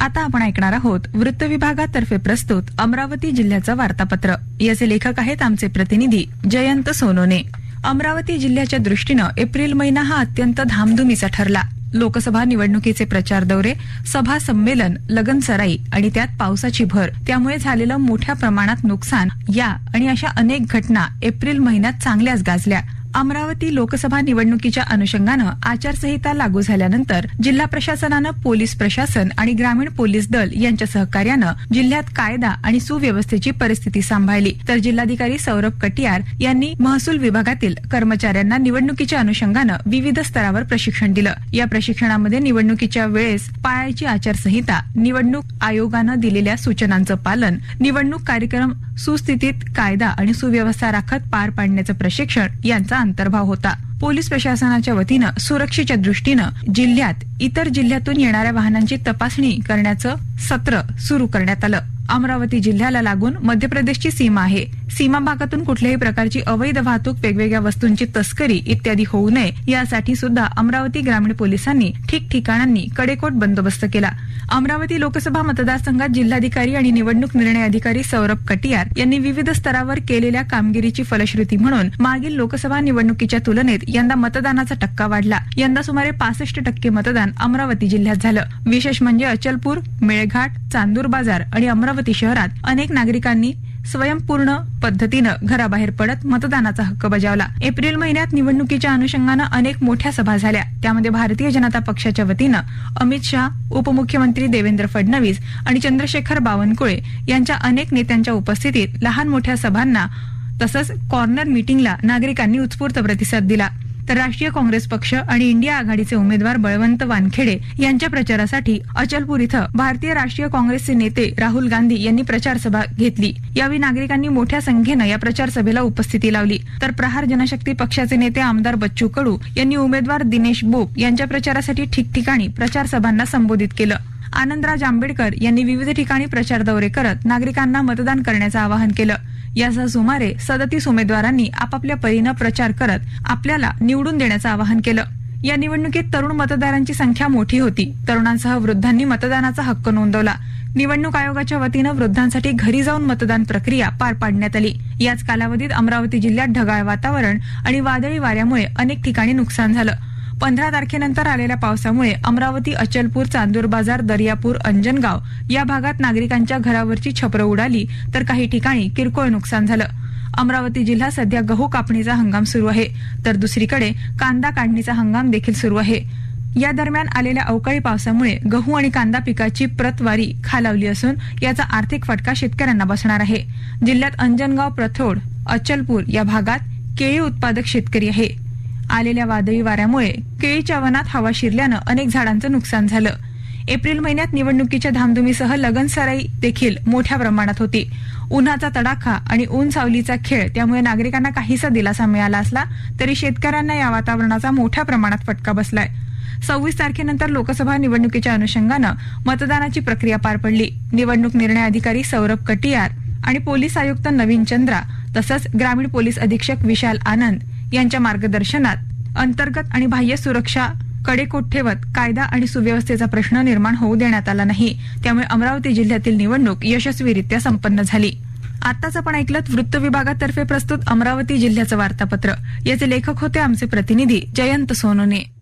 आता आपण ऐकणार आहोत वृत्त विभागातर्फे प्रस्तुत अमरावती जिल्ह्याचं वार्तापत्र. याचे लेखक आहेत आमचे प्रतिनिधी जयंत सोनोने. अमरावती जिल्ह्याच्या दृष्टीनं एप्रिल महिना हा अत्यंत धामधुमीचा ठरला. लोकसभा निवडणुकीचे प्रचार दौरे सभा संमेलन लगनसराई आणि त्यात पावसाची भर त्यामुळे झालेलं मोठ्या प्रमाणात नुकसान या आणि अशा अनेक घटना एप्रिल महिन्यात चांगल्याच गाजल्या. अमरावती लोकसभा निवडणुकीच्या अनुषंगानं आचारसंहिता लागू झाल्यानंतर जिल्हा प्रशासनानं पोलीस प्रशासन आणि ग्रामीण पोलीस दल यांच्या सहकार्यानं जिल्ह्यात कायदा आणि सुव्यवस्थेची परिस्थिती सांभाळली. तर जिल्हाधिकारी सौरभ कटियार यांनी महसूल विभागातील कर्मचाऱ्यांना निवडणुकीच्या अनुषंगानं विविध स्तरावर प्रशिक्षण दिलं. या प्रशिक्षणामध्ये निवडणुकीच्या वेळेस पाळायची आचारसंहिता निवडणूक आयोगानं दिलेल्या सूचनांचं पालन निवडणूक कार्यक्रम सुस्थितीत कायदा आणि सुव्यवस्था राखत पार पाडण्याचं प्रशिक्षण यांचा अंतर्भाव होता. पोलीस प्रशासनाच्या वतीनं सुरक्षेच्या दृष्टीनं जिल्ह्यात इतर जिल्ह्यातून येणाऱ्या वाहनांची तपासणी करण्याचं सत्र सुरू करण्यात आलं. अमरावती जिल्ह्याला लागून मध्य प्रदेशची सीमा आहे. सीमा भागातून कुठल्याही प्रकारची अवैध वाहतूक वेगवेगळ्या वस्तूंची तस्करी इत्यादी होऊ नये यासाठी सुद्धा अमरावती ग्रामीण पोलिसांनी ठिकठिकाणांनी कडेकोट बंदोबस्त केला. अमरावती लोकसभा मतदारसंघात जिल्हाधिकारी आणि निवडणूक निर्णय अधिकारी सौरभ कटियार यांनी विविध स्तरावर केलेल्या कामगिरीची फलश्रुती म्हणून मागील लोकसभा निवडणुकीच्या तुलनेत यंदा मतदानाचा टक्का वाढला. यंदा सुमारे पासष्ट टक्के मतदान अमरावती जिल्ह्यात झालं. विशेष म्हणजे अचलपूर मेळघाट चांदूर बाजार आणि अमरावती शहरात अनेक नागरिकांनी स्वयंपूर्ण पद्धतीनं घराबाहेर पडत मतदानाचा हक्क बजावला. एप्रिल महिन्यात निवडणुकीच्या अनुषंगानं अनेक मोठ्या सभा झाल्या. त्यामध्ये भारतीय जनता पक्षाच्या वतीनं अमित शहा उपमुख्यमंत्री देवेंद्र फडणवीस आणि चंद्रशेखर बावनकुळे यांच्या अनेक नेत्यांच्या उपस्थितीत लहान मोठ्या सभांना तसंच कॉर्नर मीटिंगला नागरिकांनी उत्स्फूर्त प्रतिसाद दिला. तर राष्ट्रीय काँग्रेस पक्ष आणि इंडिया आघाडीचे उमेदवार बळवंत वानखेडे यांच्या प्रचारासाठी अचलपूर इथं भारतीय राष्ट्रीय काँग्रेसचे नेते राहुल गांधी यांनी प्रचार सभा घेतली. यावेळी नागरिकांनी मोठ्या संख्येनं या प्रचार सभेला उपस्थिती लावली. तर प्रहार जनशक्ती पक्षाचे नेते आमदार बच्चू कडू यांनी उमेदवार दिनेश बोप यांच्या प्रचारासाठी ठिकठिकाणी प्रचार सभांना संबोधित केलं. आनंदराज आंबेडकर यांनी विविध ठिकाणी प्रचार दौरे करत नागरिकांना मतदान करण्याचं आवाहन केलं. यासह सुमारे सदतीस उमेदवारांनी आपापल्या परीनं प्रचार करत आपल्याला निवडून देण्याचं आवाहन केलं. या निवडणुकीत तरुण मतदारांची संख्या मोठी होती. तरुणांसह वृद्धांनी मतदानाचा हक्क नोंदवला. निवडणूक आयोगाच्या वतीनं वृद्धांसाठी घरी जाऊन मतदान प्रक्रिया पार पाडण्यात आली. याच कालावधीत अमरावती जिल्ह्यात ढगाळ वातावरण आणि वादळी वाऱ्यामुळे अनेक ठिकाणी नुकसान झालं. पंधरा तारखेनंतर आलेल्या पावसामुळे अमरावती अचलपूर चांदूर बाजार दर्यापूर अंजनगाव या भागात नागरिकांच्या घरावरची छपरं उडाली तर काही ठिकाणी किरकोळ नुकसान झालं. अमरावती जिल्हा सध्या गहू कापणीचा हंगाम सुरू आहे तर दुसरीकडे कांदा काढणीचा हंगाम देखील सुरू आहे. या दरम्यान आलेल्या अवकाळी पावसामुळे गहू आणि कांदा पिकाची प्रतवारी खालावली असून याचा आर्थिक फटका शेतकऱ्यांना बसणार आहे. जिल्ह्यात अंजनगाव प्रथोड अचलपूर या भागात केळी उत्पादक शेतकरी आहे. आलेल्या वादळी वाऱ्यामुळे केळीच्या वनात हवा शिरल्यानं अनेक झाडांचं नुकसान झालं. एप्रिल महिन्यात निवडणुकीच्या धामधुमीसह लगनसराई देखील मोठ्या प्रमाणात होती. उन्हाचा तडाखा आणि ऊन सावलीचा खेळ त्यामुळे नागरिकांना काहीसा दिलासा मिळाला असला तरी शेतकऱ्यांना या वातावरणाचा मोठ्या प्रमाणात फटका बसलाय. सव्वीस तारखेनंतर लोकसभा निवडणुकीच्या अनुषंगानं मतदानाची प्रक्रिया पार पडली. निवडणूक निर्णय अधिकारी सौरभ कटियार आणि पोलीस आयुक्त नवीन चंद्रा तसंच ग्रामीण पोलीस अधीक्षक विशाल आनंद यांच्या मार्गदर्शनात अंतर्गत आणि बाह्य सुरक्षा कडेकोट ठेवत कायदा आणि सुव्यवस्थेचा प्रश्न निर्माण होऊ देण्यात आला नाही. त्यामुळे अमरावती जिल्ह्यातील निवडणूक यशस्वीरित्या संपन्न झाली. आताच आपण ऐकलत वृत्त विभागातर्फे प्रस्तुत अमरावती जिल्ह्याचं वार्तापत्र. याचे लेखक होते आमचे प्रतिनिधी जयंत सोनोने.